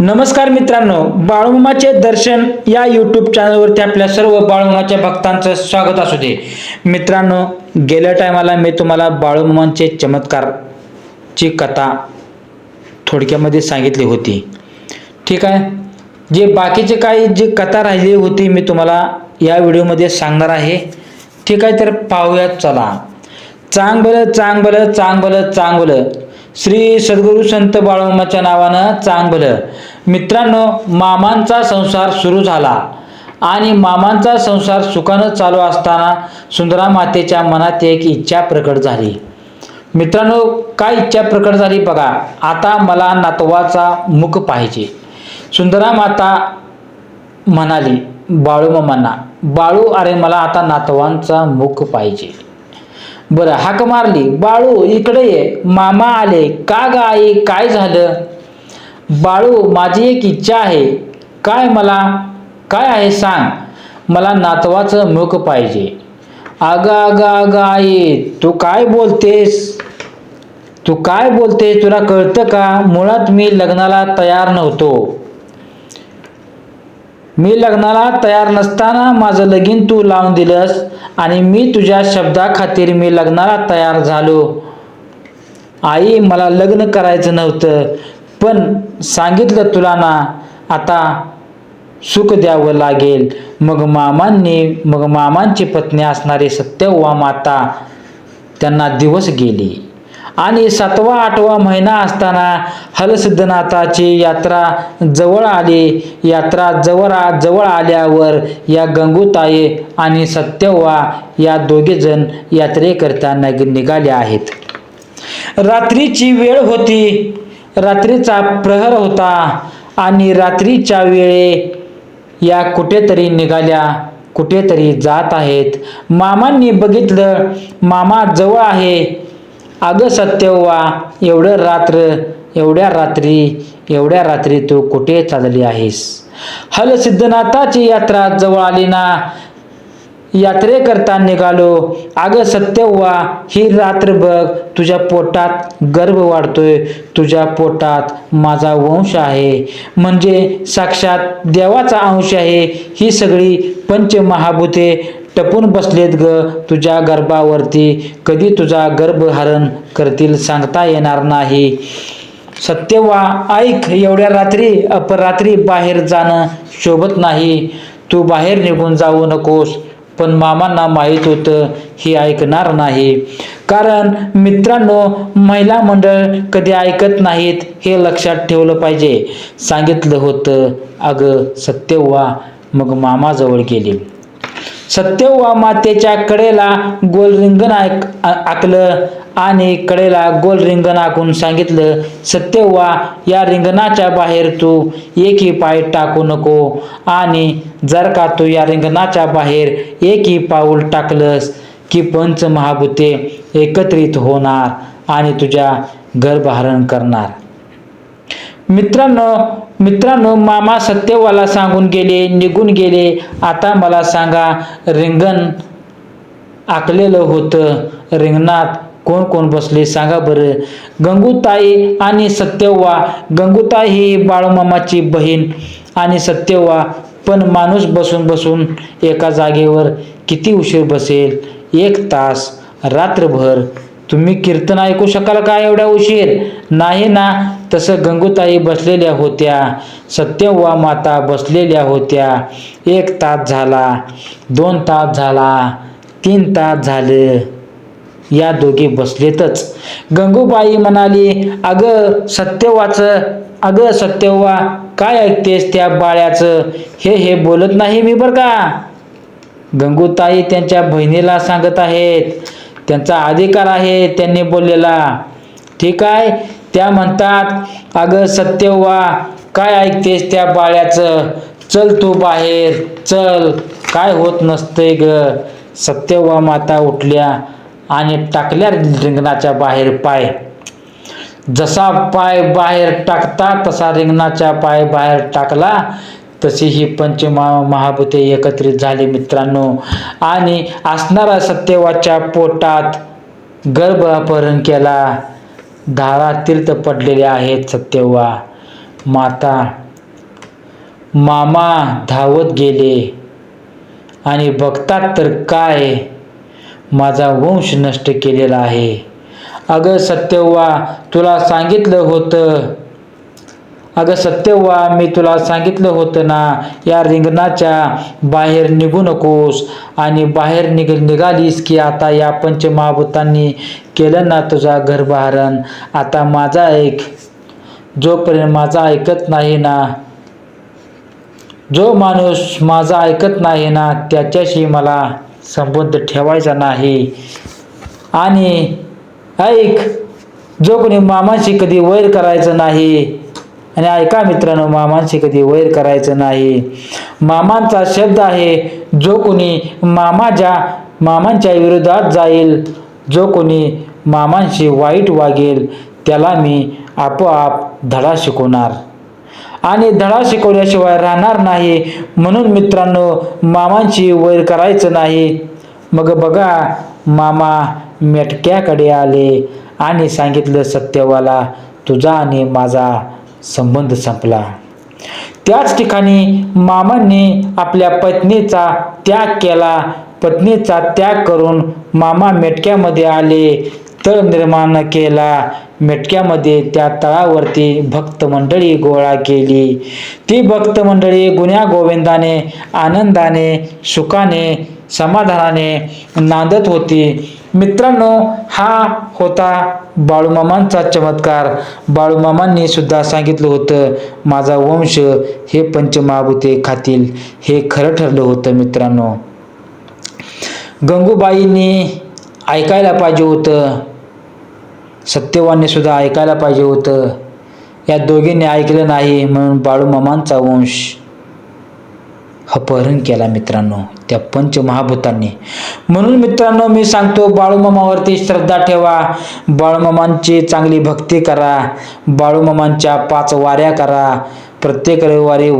नमस्कार मित्रांनो बाळूमामाचे दर्शन या यूट्यूब चॅनलवरती आपल्या सर्व बाळूमामाच्या भक्तांचं स्वागत असू दे. मित्रांनो गेल्या टायमाला मी तुम्हाला बाळूमामांचे चमत्कारची कथा थोडक्यामध्ये सांगितली होती. ठीक आहे? जे बाकीचे काही जी कथा राहिली होती मी तुम्हाला या व्हिडिओमध्ये सांगणार आहे. ठीक आहे? तर पाहूयात चला. चांग भलं चांग चांगलं चांग चांग श्री सद्गुरू संत बाळूमाच्या नावानं चांगलं. मित्रांनो मामांचा संसार सुरू झाला. आणि मामांचा संसार सुखानं चालू असताना सुंदरा मातेच्या मनात एक इच्छा प्रकट झाली. मित्रांनो काय इच्छा प्रकट झाली बघा. आता मला नातवाचा मुख पाहिजे सुंदरा माता म्हणाली बाळू मामांना बाळू अरे मला आता नातवांचा मुख पाहिजे. बरं हाक मारली. बाळू इकडे ये. मामा आले. का ग आई? काय झालं? बाळू माझी एक इच्छा आहे. काय मला? काय आहे सांग. मला नातवाचं मुख पाहिजे. अगं अगं अगं आई तू काय बोलतेस? तू काय बोलतेस? तुला कळतं का? मुळात मी लग्नाला तयार नव्हतो. मी लग्नाला तयार नसताना माझं लगीन तू लावून दिलंस आणि मी तुझ्या शब्दाखातीर मी लग्नाला तयार झालो. आई मला लग्न करायचं नव्हतं पण सांगितलं तुला ना आता सुख द्यावं लागेल. मग मामांनी मग मामांची पत्नी असणारी सत्यवा माता त्यांना दिवस गेली. आणि सातवा आठवा महिना असताना हलसिद्धनाथाची यात्रा जवळ आली. यात्रा जवळ जवळ आल्यावर या गंगूताई आणि सत्यवा या दोघेजण यात्रेकरता नग निघाले आहेत. रात्रीची वेळ होती. रात्रीचा प्रहर होता आणि रात्रीच्या वेळे या कुठेतरी निघाल्या. कुठेतरी जात आहेत. मामांनी बघितलं मामा जवळ आहे. अगं सत्यव्वा एवढं रात्र एवढ्या रात्री एवढ्या रात्री तू कुठे चालली आहेस? हल सिद्धनाथाची यात्रा जवळ आली ना? यात्रेकरता निघालो. अगं सत्यव्वा ही रात्र बघ तुझ्या पोटात गर्भ वाढतोय. तुझ्या पोटात माझा वंश आहे. म्हणजे साक्षात देवाचा अंश आहे. ही सगळी पंचमहाभूते टपून बसलेत ग तुझ्या गर्भावरती. कधी तुझा गर्भहरण करतील सांगता येणार नाही. सत्यवा ऐक एवढ्या रात्री अपरात्री बाहेर जाणं शोभत नाही. तू बाहेर निघून जाऊ नकोस पण मामांना माहीत होतं हे ऐकणार नाही. कारण मित्रांनो महिला मंडळ कधी ऐकत नाहीत हे लक्षात ठेवलं पाहिजे. सांगितलं होतं अगं सत्यव्वा मग मामाजवळ गेली. सत्यव्वा मातेच्या कडेला गोल रिंगण ऐक आखलं आणि कडेला गोल रिंगण आखून सांगितलं सत्यव्वा या रिंगणाच्या बाहेर तू एकही पाय टाकू नको आणि जर का तू या रिंगणाच्या बाहेर एकही पाऊल टाकलंस की पंच महाभूते एकत्रित होणार आणि तुझ्या गर्भहरण करणार. मित्रांनो मित्रांनो मामा सत्यवाला सांगून गेले निघून गेले. आता मला सांगा रिंगण आखलेलं होतं. रिंगणात कोण कोण बसले सांगा बरं. गंगूताई आणि सत्यव्वा गंगूताई ही बाळूमामाची बहीण आणि सत्यव्वा पण माणूस बसून बसून एका जागेवर किती उशीर बसेल? एक तास रात्रभर तुम्ही कीर्तन ऐकू शकाल का एवढ्या उशीर? नाही ना. तसं गंगूताई बसलेल्या होत्या. सत्यवा माता बसलेल्या होत्या. एक तास झाला. दोन तास झाला. तीन तास झालं. या दोघे बसलेतच. गंगूबाई म्हणाली अगं सत्यवाचं अगं सत्यवा काय ऐकतेस त्या बाळ्याचं? हे हे बोलत नाही मी बरं का? गंगूताई त्यांच्या बहिणीला सांगत आहेत त्यांचा अधिकार आहे त्यांनी बोललेला. ठीक आहे? त्या म्हणतात अगं सत्यव्वा काय ऐकतेस त्या बाळ्याचं? चल तू बाहेर चल. काय होत नसतंय ग. सत्यव्वा माता उठल्या आणि टाकल्या रिंगणाच्या बाहेर पाय. जसा पाय बाहेर टाकता तसा रिंगणाच्या पाय बाहेर टाकला. तशी ही पंचमा महाभूते एकत्रित झाली मित्रांनो. आणि असणारा सत्यवाच्या पोटात गर्भ अपहरण केला. धारा तीर्थ पडलेले आहेत सत्यवा. माता मामा धावत गेले. आणि बघतात तर काय? माझा वंश नष्ट केलेला आहे. अगं सत्यव्वा तुला सांगितलं होतं अगं सत्यवा मी तुला सांगितलं होतं ना या रिंगणाच्या बाहेर निघू नकोस. आणि बाहेर निघ निघालीस की आता या पंचमहाभूतांनी केलं ना तुझा घरबहारण आता माझा ऐक. जोपर्यंत माझा ऐकत नाही ना जो माणूस माझा ऐकत नाही ना त्याच्याशी मला संबंध ठेवायचा नाही. आणि ऐक जो कोणी मामाशी कधी वैर करायचं नाही आणि ऐका मित्रांनो मामांशी कधी वैर करायचं नाही. मामांचा शब्द आहे जो कोणी मामाच्या मामांच्या विरोधात जाईल जो कोणी मामांशी वाईट वागेल त्याला मी आपोआप धडा शिकवणार. आणि धडा शिकवल्याशिवाय राहणार नाही. म्हणून मित्रांनो मामांशी वैर करायचं नाही. मग बघा मामा मेटक्याकडे आले आणि सांगितलं सत्यवाला तुझा आणि माझा संबंध संपला. त्याच ठिकाणी मामांनी आपल्या पत्नीचा त्याग केला. पत्नीचा त्याग करून मामा मेटक्यामध्ये आले. तळ निर्माण केला. मेटक्यामध्ये त्या तळावरती भक्त मंडळी गोळा केली. ती भक्त मंडळी गुन्ह्या गोविंदाने आनंदाने सुखाने समाधानाने नांदत होती. मित्रांनो हा होता बाळूमामांचा चमत्कार. बाळूमामांनी सुद्धा सांगितलं होतं माझा वंश हे पंचमहाभूते खातील. हे खरं ठरलं होतं मित्रांनो. गंगूबाईंनी ऐकायला पाहिजे होतं. सत्यवानने सुद्धा ऐकायला पाहिजे होतं. या दोघींनी ऐकलं नाही म्हणून बाळूमामांचा वंश अपहरण केला मित्रांनो त्या पंचमहाभूतांनी. म्हणून मित्रांनो मी सांगतो बाळूमामावरती श्रद्धा ठेवा. बाळूमामांची चांगली भक्ती करा. बाळूमामांच्या पाच वाऱ्या करा. प्रत्येक रविवारी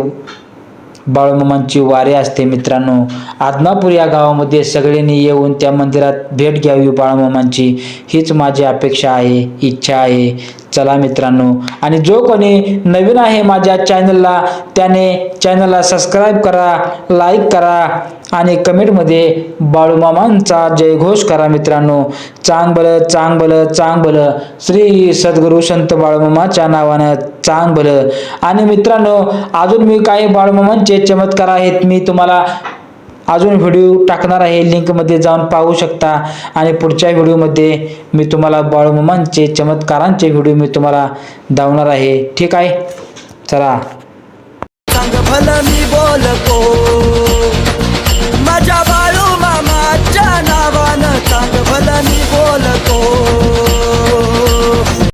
बाळूमामांची वारी असते मित्रांनो. आदनापूर या गावामध्ये सगळ्यांनी येऊन त्या मंदिरात भेट घ्यावी बाळूमामांची. हीच माझी अपेक्षा आहे इच्छा आहे. चला मित्रांनो. आणि जो कोणी नवीन आहे माझ्या चॅनलला त्याने चॅनलला सबस्क्राईब करा लाईक करा आणि कमेंटमध्ये बाळूमामांचा जयघोष करा मित्रांनो. चांग भलं चांग चांग श्री सद्गुरू संत बाळूमामाच्या नावानं चांग भलं आणि मित्रांनो अजून मी काही बाळूमामांचे चमत्कार आहेत मी तुम्हाला अजून व्हिडिओ टाकणार आहे. लिंकमध्ये जाऊन पाहू शकता. आणि पुढच्या व्हिडिओमध्ये मी तुम्हाला बाळूमामांचे चमत्कारांचे व्हिडिओ मी तुम्हाला दावणार आहे. ठीक आहे? चला. मी बोलतो माझ्या बाळू मामाच्या नावानं मी बोलतो